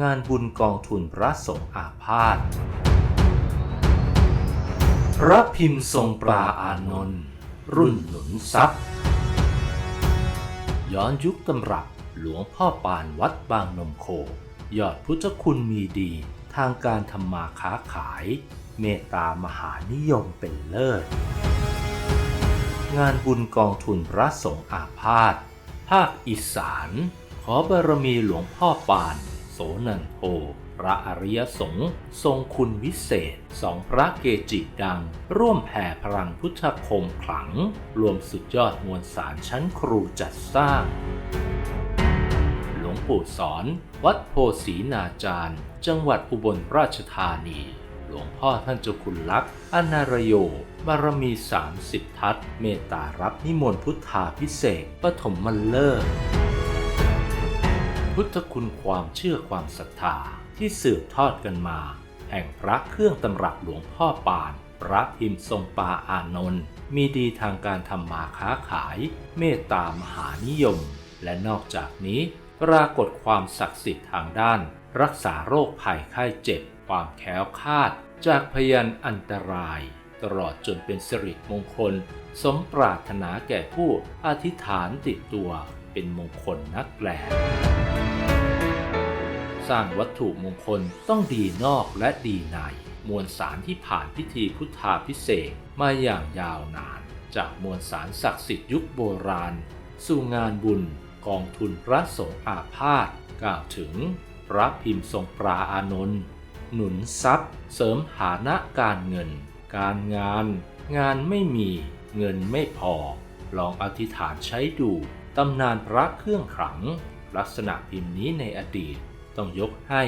งานบุญกองทุนพระสงฆ์อาพาธพระพิมพ์ทรงปลาอานนท์รุ่นหนุนทรัพย์ ย้อนยุคตำรับหลวงพ่อปานวัดบางนมโค ยอดพุทธคุณมีดีทางการทำมาค้าขาย เมตตามหานิยมเป็นเลิศ งานบุญกองทุนพระสงฆ์อาพาธภาคอีสาน ขอบารมีหลวงพ่อปาน โสนันโทพระอริยสงฆ์ทรงคุณวิเศษสองพระเกจิดัง ร่วมแผ่พลังพุทธคมขลัง รวมสุดยอดมวลสารชั้นครูจัดสร้าง หลวงปู่สอน วัดโพสีนาจารย์ จังหวัดอุบลราชธานี หลวงพ่อท่านเจ้าคุณลักษณ์อนารโย บารมี 30 ทัศเมตตารับนิมนต์พุทธาพิเศษกปฐมมลเลิศ พุทธคุณความเชื่อความศรัทธาที่สืบทอดกันมา แห่งพระเครื่องตำรับหลวงพ่อปาน พระพิมพ์ทรงปาอานนท์มีดีทางการทำมาค้าขาย เมตตามหานิยม และนอกจากนี้ ปรากฏความศักดิ์สิทธิ์ทางด้าน รักษาโรคภัยไข้เจ็บ ความแคล้วคาด จากพยันอันตราย ตลอดจนเป็นสิริมงคล สมปรารถนาแก่ผู้อธิษฐานติดตัว เป็นมงคลนักแลสร้างวัตถุมงคลต้องดีนอกและดีใน มวลสารที่ผ่านพิธีพุทธาพิเศษมาอย่างยาวนาน จากมวลสารศักดิ์สิทธิ์ยุคโบราณ สู่งานบุญกองทุนพระสงฆ์อาพาธกล่าวถึงพระพิมพ์ทรงปราอานนท์หนุนทรัพย์ เสริมฐานะการเงิน การงาน งานไม่มี เงินไม่พอ ลองอธิษฐานใช้ดู ตำนานพระเครื่องขลัง ลักษณะพิมพ์นี้ในอดีต ต้องยกให้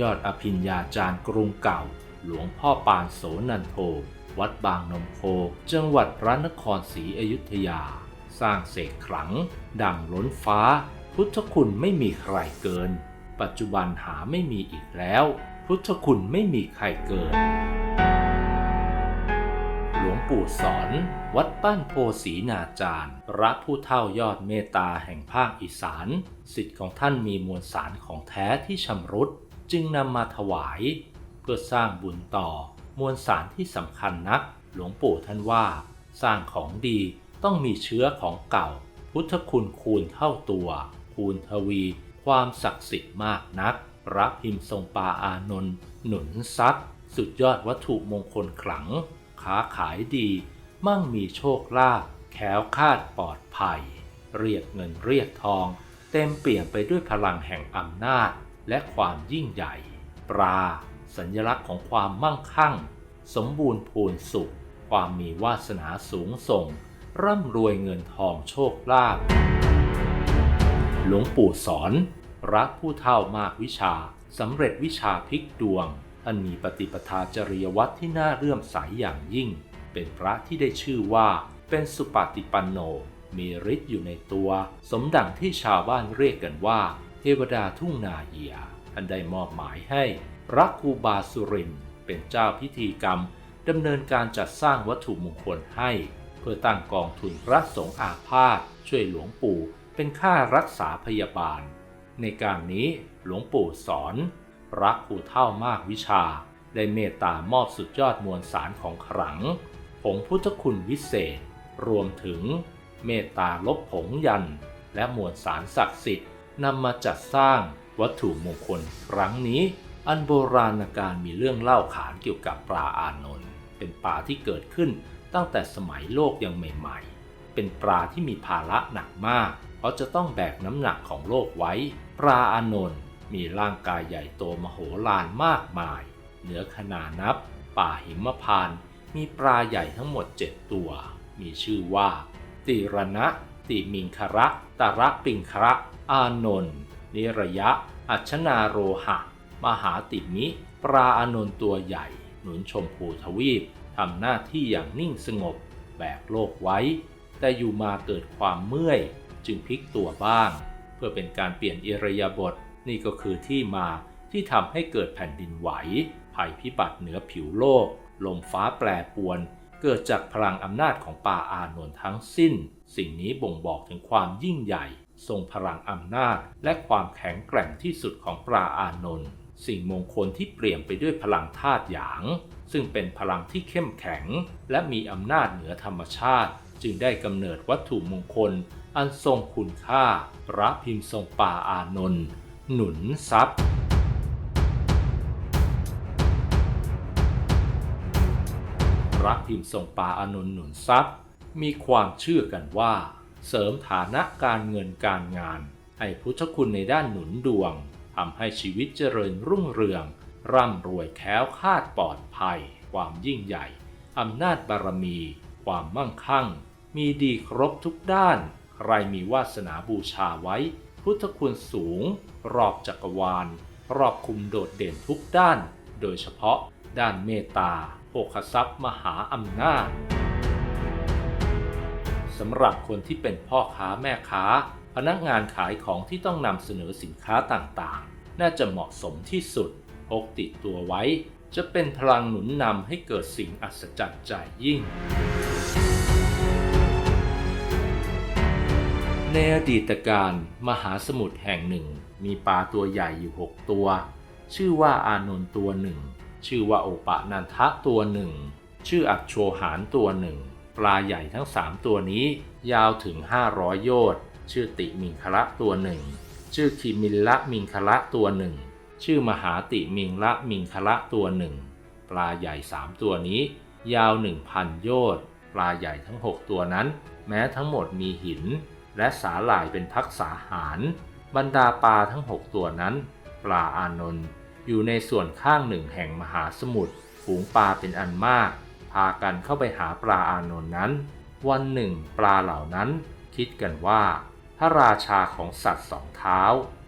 ยอดอภิญญาจารย์กรุงเก่า หลวงพ่อปานโสนันโท วัดบางนมโค จังหวัดพระนครศรีอยุธยา สร้างเสกขลัง ดังล้นฟ้า พุทธคุณไม่มีใครเกิน ปัจจุบันหาไม่มีอีกแล้ว พุทธคุณไม่มีใครเกิน ปู่สอน วัดป้านโพสีนาจารย์พระผู้เท่ายอดเมตตาแห่งภาคอีสานสิทธิ์ของท่านมีมวลสารของแท้ที่ชำรุด จึงนำมาถวาย เพื่อสร้างบุญต่อ มวลสารที่สำคัญนัก หลวงปู่ท่านว่า สร้างของดีต้องมีเชื้อของเก่า พุทธคุณคูณเท่าตัว คูณทวี ความศักดิ์สิทธิ์มากนักพระพิมพ์ทรงปาอานนท์หนุนทรัพย์สุดยอดวัตถุมงคลขลัง ค้าขายดี มั่งมีโชคลาภแคล้วคาดปลอดภัย เรียกเงินเรียกทอง เต็มเปี่ยมไปด้วยพลังแห่งอำนาจและความยิ่งใหญ่ ปลา สัญลักษณ์ของความมั่งคั่ง สมบูรณ์พูนสุข ความมีวาสนาสูงส่ง ร่ำรวยเงินทองโชคลาภหลวงปู่สอนรักผู้เท่ามากวิชาสำเร็จวิชาพลิกดวง อันมีปฏิปทาจริยวัตรที่น่าเลื่อมใสอย่างยิ่ง เป็นพระที่ได้ชื่อว่าเป็นสุปฏิปันโน มีฤทธิ์อยู่ในตัว สมดังที่ชาวบ้านเรียกกันว่า เทวดาทุ่งนาเหียท่านได้มอบหมายให้พระครูบาสุรินเป็นเจ้าพิธีกรรมดำเนินการจัดสร้างวัตถุมงคลให้ เพื่อตั้งกองทุนพระสงฆ์อาพาธช่วยหลวงปู่เป็นค่ารักษาพยาบาล ในการนี้หลวงปู่สอน รักผู้เท่ามากวิชา ได้เมตตามอบสุดยอดมวลสารของขลัง ผงพุทธคุณวิเศษ รวมถึงเมตตาลบผงยัน และมวลสารศักดิ์สิทธิ์นำมาจัดสร้างวัตถุมงคลครั้งนี้ อันโบราณการมีเรื่องเล่าขานเกี่ยวกับปลาอานนท์เป็นปลาที่เกิดขึ้นตั้งแต่สมัยโลกยังใหม่ ๆ เป็นปลาที่มีภาระหนักมาก เพราะจะต้องแบกน้ำหนักของโลกไว้ ปลาอานนท์ มีร่างกายใหญ่โตมโหฬารมากมาย เหนือขนานับ ป่าหิมพาน มีปลาใหญ่ทั้งหมด7ตัว มีชื่อว่า ติรณะ ติมิงคระตาระปิงคระ อานนท์นิระยะ อัชนาโรหะ มหาติมิ ปลาอานนท์ตัวใหญ่ หนุนชมพูทวีปทำหน้าที่อย่างนิ่งสงบ แบกโลกไว้ แต่อยู่มาเกิดความเมื่อย จึงพลิกตัวบ้าง เพื่อเป็นการเปลี่ยนอิรยาบถ นี่ก็คือที่มาที่ทำให้เกิดแผ่นดินไหว ภัยพิบัติเหนือผิวโลก ลมฟ้าแปรปวน เกิดจากพลังอำนาจของป่าอานนท์ทั้งสิ้น สิ่งนี้บ่งบอกถึงความยิ่งใหญ่ ทรงพลังอำนาจ และความแข็งแกร่งที่สุดของปลาอานนท์สิ่งมงคลที่เปลี่ยนไปด้วยพลังธาตุหยาง ซึ่งเป็นพลังที่เข้มแข็ง และมีอำนาจเหนือธรรมชาติ จึงได้กำเนิดวัตถุมงคล อันทรงคุณค่าพระพิมพ์ทรงป่าอานนท์ หนุนทรัพย์ พระพิมพ์ทรงป่าอานนท์หนุนทรัพย์ มีความเชื่อกันว่า เสริมฐานะการเงินการงาน ให้พุทธคุณในด้านหนุนดวงทำให้ชีวิตเจริญรุ่งเรือง ร่ำรวยแค้วคาดปลอดภัย ความยิ่งใหญ่อำนาจบารมี ความมั่งคั่ง มีดีครบทุกด้าน ใครมีวาสนาบูชาไว้ พุทธคุณสูง รอบจักรวาล รอบคุมโดดเด่นทุกด้าน โดยเฉพาะด้านเมตตาโภคทรัพย์มหาอำนาจสำหรับคนที่เป็นพ่อค้าแม่ค้า พนักงานขายของที่ต้องนำเสนอสินค้าต่างๆ น่าจะเหมาะสมที่สุดพกติดตัวไว้ จะเป็นพลังหนุนนำให้เกิดสิ่งอัศจรรย์ใจยิ่ง ในอดีตการมหาสมุทรแห่งหนึ่ง มีปลาตัวใหญ่อยู่หกตัว ชื่อว่าอานนท์ตัวหนึ่ง ชื่อว่าโอปะนันทะตัวหนึ่ง ชื่ออักโชหานตัวหนึ่ง ปลาใหญ่ทั้งสามตัวนี้ ยาวถึง 500 โยชน์ชื่อติมิงคละตัวหนึ่ง ชื่อคิมิลละมิงคละตัวหนึ่ง ชื่อมหาติมิงละมิงคละตัวหนึ่ง ปลาใหญ่สามตัวนี้ ยาว 1,000 โยชน์ปลาใหญ่ทั้ง 6 ตัวนั้น แม้ทั้งหมดมีหิน และสาหร่ายเป็นพักษาหาร บรรดาปลาทั้ง 6 ตัวนั้น ปลาอานนท์อยู่ในส่วนข้างหนึ่งแห่งมหาสมุทรฝูงปลาเป็นอันมาก พากันเข้าไปหาปลาอานนท์นั้น วันหนึ่ง ปลาเหล่านั้น คิดกันว่า พระราชาของสัตว์สองเท้า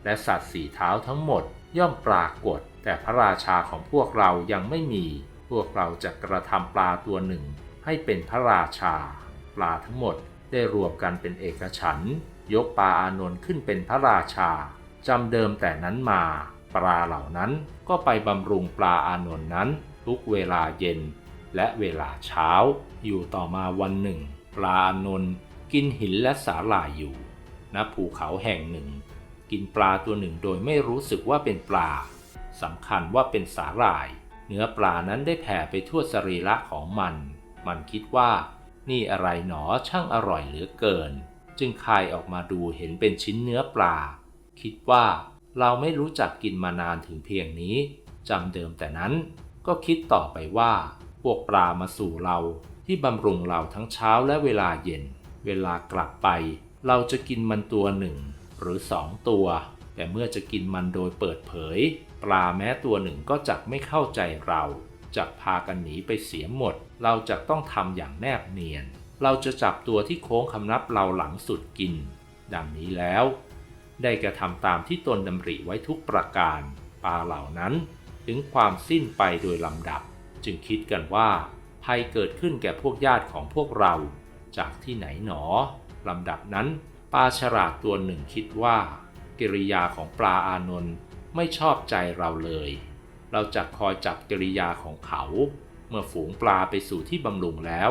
และสัตว์สี่เท้าทั้งหมดย่อมปรากฏ แต่พระราชาของพวกเรายังไม่มี พวกเราจะกระทำปลาตัวหนึ่ง ให้เป็นพระราชา ปลาทั้งหมด ได้รวมกันเป็นเอกฉันยกปลาอานนท์ขึ้นเป็นพระราชาจำเดิมแต่นั้นมา ปลาเหล่านั้นก็ไปบำรุงปลาอานนท์นั้น ทุกเวลาเย็น และเวลาเช้า อยู่ต่อมาวันหนึ่ง ปลาอานนท์กินหินและสาหร่ายอยู่ณภูเขาแห่งหนึ่ง กินปลาตัวหนึ่งโดยไม่รู้สึกว่าเป็นปลาสำคัญว่าเป็นสาหร่าย เนื้อปลานั้นได้แผ่ไปทั่วสรีระของมัน มันคิดว่า นี่อะไรหนอช่างอร่อยเหลือเกิน จึงคายออกมาดูเห็นเป็นชิ้นเนื้อปลา คิดว่าเราไม่รู้จักกินมานานถึงเพียงนี้จำเดิมแต่นั้นก็คิดต่อไปว่า พวกปลามาสู่เราที่บำรุงเราทั้งเช้าและเวลาเย็น เวลากลับไป เราจะกินมันตัวหนึ่ง หรือสองตัว แต่เมื่อจะกินมันโดยเปิดเผย ปลาแม้ตัวหนึ่งก็จักไม่เข้าใจเรา จักพากันหนีไปเสียหมด เราจะต้องทำอย่างแนบเนียน เราจะจับตัวที่โค้งคำนับเราหลังสุดกิน ดังนี้แล้ว ได้กระทำตามที่ตนดำริไว้ทุกประการ ปลาเหล่านั้นถึงความสิ้นไปโดยลำดับ จึงคิดกันว่า ภัยเกิดขึ้นแก่พวกญาติของพวกเรา จากที่ไหนหนอลำดับนั้นปลาฉลาดตัวหนึ่งคิดว่า กิริยาของปลาอานนท์ไม่ชอบใจเราเลย เราจะคอยจับกิริยาของเขา เมื่อฝูงปลาไปสู่ที่บำรุงแล้ว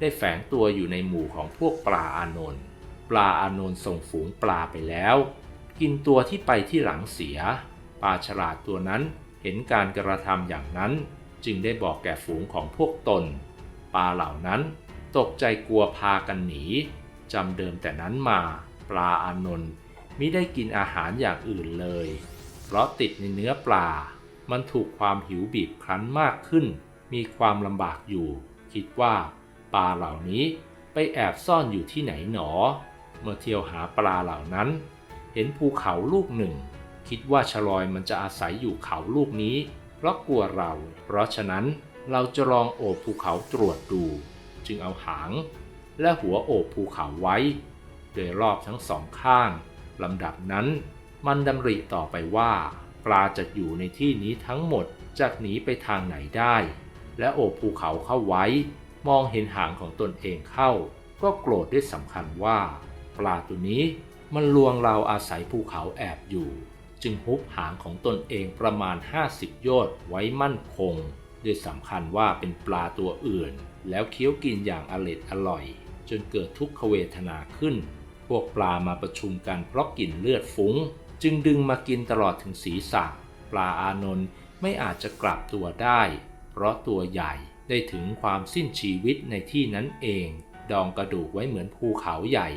ได้แฝงตัวอยู่ในหมู่ของพวกปลาอานนท์ปลาอานนท์ส่งฝูงปลาไปแล้ว กินตัวที่ไปที่หลังเสีย ปลาฉลาดตัวนั้นเห็นการกระทำอย่างนั้น จึงได้บอกแก่ฝูงของพวกตน ปลาเหล่านั้นตกใจกลัวพากันหนีจำเดิมแต่นั้นมา ปลาอานนท์มิได้กินอาหารอย่างอื่นเลย เพราะติดในเนื้อปลา มันถูกความหิวบีบคั้นมากขึ้น มีความลำบากอยู่ คิดว่า ปลาเหล่านี้ไปแอบซ่อนอยู่ที่ไหนหนอ เมื่อเที่ยวหาปลาเหล่านั้น เห็นภูเขาลูกหนึ่ง คิดว่าชลอยมันจะอาศัยอยู่เขาลูกนี้ เพราะกลัวเรา เพราะฉะนั้นเราจะลองโอบภูเขาตรวจดู จึงเอาหาง และหัวโอบภูเขาไว้ โดยรอบทั้งสองข้างลำดับนั้นมันดำริต่อไปว่า ปลาจะอยู่ในที่นี้ทั้งหมดจะหนีไปทางไหนได้ และโอบภูเขาเข้าไว้ มองเห็นหางของตนเองเข้า ก็โกรธด้วยสำคัญว่า ปลาตัวนี้มันลวงเราอาศัยภูเขาแอบอยู่ จึงฮุบหางของตนเองประมาณ 50 โยชน์ไว้มั่นคงด้วยสำคัญว่าเป็นปลาตัวอื่น แล้วเคี้ยวกินอย่างอร็ดอร่อย จนเกิดทุกขเวทนาขึ้น พวกปลามาประชุมกันเพราะกลิ่นเลือดฟุ้ง จึงดึงมากินตลอดถึงศีรษะ ปลาอานนท์ไม่อาจจะกลับตัวได้ เพราะตัวใหญ่ได้ถึงความสิ้นชีวิตในที่นั้นเอง ดองกระดูกไว้เหมือนภูเขาใหญ่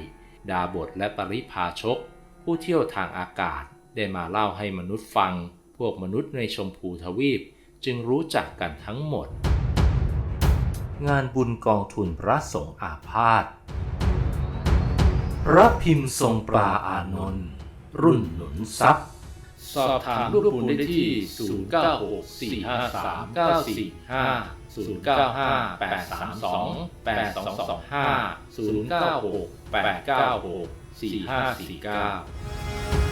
ดาบทและปริพาชก ผู้เที่ยวทางอากาศได้มาเล่าให้มนุษย์ฟัง พวกมนุษย์ในชมพูทวีปจึงรู้จักกันทั้งหมด งานบุญกองทุนพระสงฆ์อาพาธพระพิมพ์ทรงปลาอานนท์ รุ่นหนุนทรัพย์ สอบถามรูปบุญได้ที่ 096453945 0958328225 096 896 4549